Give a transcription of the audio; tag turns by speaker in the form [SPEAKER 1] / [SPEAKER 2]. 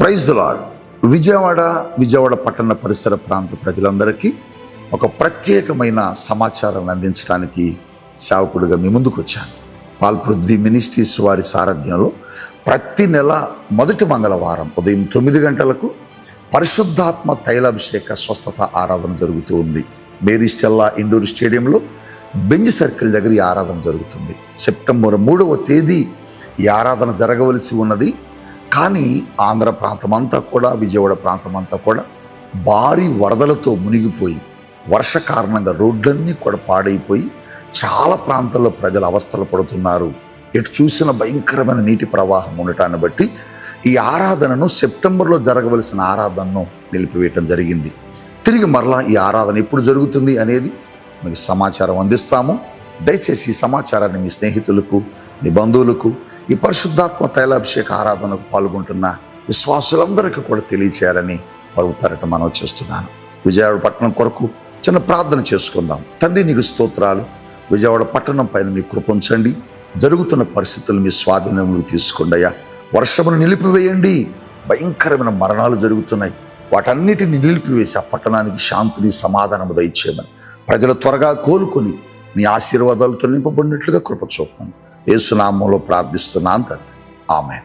[SPEAKER 1] Praise lord Vijayawada Vijayawada పట్టణ పరిసర ప్రాంత ప్రజలందరికీ ఒక ప్రత్యేకమైన సమాచారాన్ని అందించడానికి సేవకుడిగా మీ ముందుకు వచ్చాను. పాల్ పృథ్వీ మినిస్ట్రీస్ వారి సారథ్యంలో ప్రతి నెల మొదటి మంగళవారం ఉదయం తొమ్మిది గంటలకు పరిశుద్ధాత్మ తైలాభిషేక స్వస్థత ఆరాధన జరుగుతూ ఉంది. మేరీ స్టెల్లా ఇండోర్ స్టేడియంలో బెంజ్ సర్కిల్ దగ్గర ఈ ఆరాధన జరుగుతుంది. సెప్టెంబర్ మూడవ తేదీ ఈ ఆరాధన జరగవలసి ఉన్నది. కానీ ఆంధ్ర ప్రాంతం అంతా కూడా విజయవాడ ప్రాంతం అంతా కూడా భారీ వరదలతో మునిగిపోయి వర్ష కారణంగా రోడ్లన్నీ కూడా పాడైపోయి చాలా ప్రాంతాల్లో ప్రజలు అవస్థలు పడుతున్నారు. ఎటు చూసిన భయంకరమైన నీటి ప్రవాహం ఉండటాన్ని బట్టి ఈ ఆరాధనను సెప్టెంబర్లో జరగవలసిన ఆరాధనను నిలిపివేయటం జరిగింది. తిరిగి మరలా ఈ ఆరాధన ఎప్పుడు జరుగుతుంది అనేది మీకు సమాచారం అందిస్తాము. దయచేసి ఈ సమాచారాన్ని మీ స్నేహితులకు మీ బంధువులకు ఈ పరిశుద్ధాత్మ తైలాభిషేక ఆరాధనకు పాల్గొంటున్న విశ్వాసులందరికీ కూడా తెలియచేయాలని పరుగు పెరట మనం చేస్తున్నాను. విజయవాడ పట్టణం కొరకు చిన్న ప్రార్థన చేసుకుందాం. తండ్రి నీకు స్తోత్రాలు. విజయవాడ పట్టణం పైన మీ కృపించండి జరుగుతున్న పరిస్థితులు మీ స్వాధీనంలో తీసుకుండయా వర్షమును నిలిపివేయండి. భయంకరమైన మరణాలు జరుగుతున్నాయి. వాటన్నిటిని నిలిపివేసి ఆ పట్టణానికి శాంతిని సమాధానము దయచేయమని. ప్రజలు త్వరగా కోలుకొని నీ ఆశీర్వాదాలతో నింపబడినట్లుగా కృప చూపమని. యేసునామంలో ప్రార్థిస్తున్నాను తండ్రి. ఆమె